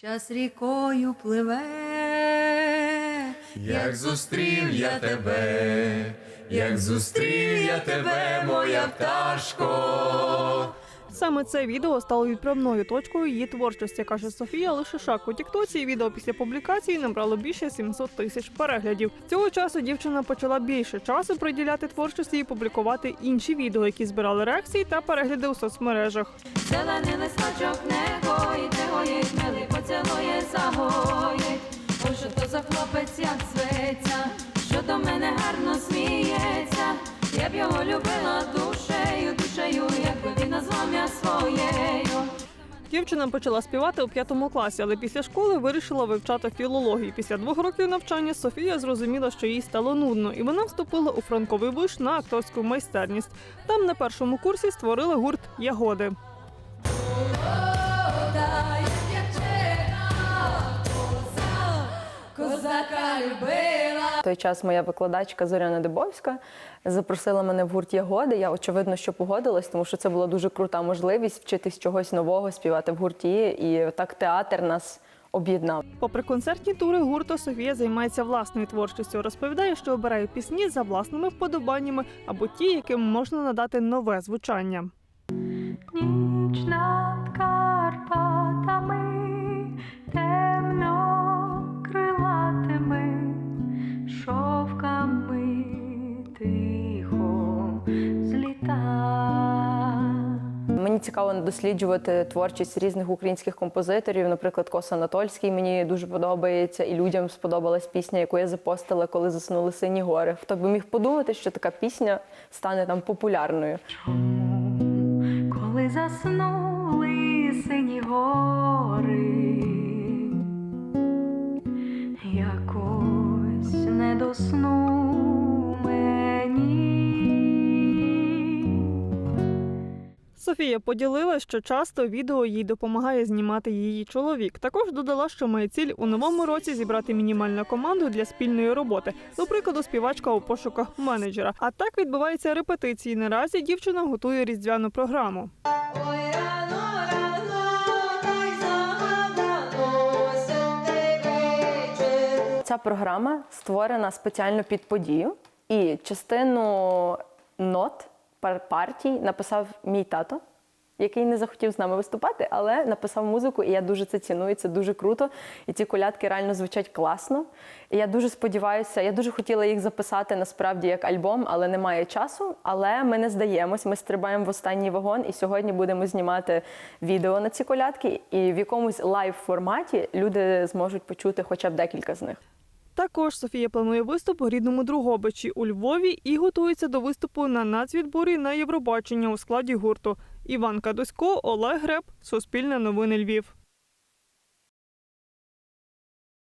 Час рікою пливе, Як зустрів я тебе, як зустрів я тебе, моя пташко. Саме це відео стало відправною точкою її творчості, каже Софія Лишишак. У Тіктоці відео після публікації набрало більше 700 тисяч переглядів. Цього часу дівчина почала більше часу приділяти творчості і публікувати інші відео, які збирали реакції та перегляди у соцмережах. зелений листочок не гоїть, не гоїть, милий поцілує, загоїть. Що то за хлопець, як зветься, що до мене гарно сміється. Я б його любила своєю. Дівчина почала співати у п'ятому класі, але після школи вирішила вивчати філологію. Після двох років навчання Софія зрозуміла, що їй стало нудно, і вона вступила у франковий виш на акторську майстерність. Там на першому курсі створили гурт Ягоди. Козака любила. В той час моя викладачка Зоряна Дебовська запросила мене в гурт Ягоди. Я очевидно, що погодилась, тому що це була дуже крута можливість вчитись чогось нового, співати в гурті. І так театр нас об'єднав. Попри концертні тури гурту, Софія займається власною творчістю. Розповідає, що обирає пісні за власними вподобаннями або ті, яким можна надати нове звучання. Мені цікаво досліджувати творчість різних українських композиторів. Наприклад, Кос Анатольський мені дуже подобається, і людям сподобалась пісня, яку я запостила, коли заснули сині гори. Хто би міг подумати, що така пісня стане там популярною? Коли заснули сині гори, якось не до Софія поділилась, що часто відео їй допомагає знімати її чоловік. Також додала, що має ціль у новому році зібрати мінімальну команду для спільної роботи. До прикладу, співачка у пошуках менеджера. А так відбуваються репетиції. Наразі дівчина готує різдвяну програму. Ця програма створена спеціально під подію, і частину нот партій написав мій тато, який не захотів з нами виступати, але написав музику, і я дуже це ціную. Це дуже круто. І ці колядки реально звучать класно. І я дуже сподіваюся, я дуже хотіла їх записати насправді як альбом, але немає часу. Але ми не здаємось, ми стрибаємо в останній вагон, і сьогодні будемо знімати відео на ці колядки. І в якомусь лайв форматі люди зможуть почути хоча б декілька з них. Також Софія планує виступ у рідному Другобичі у Львові і готується до виступу на нацвідборі на Євробачення у складі гурту. Іван Кадусько, Олег Греб, Суспільне новини Львів.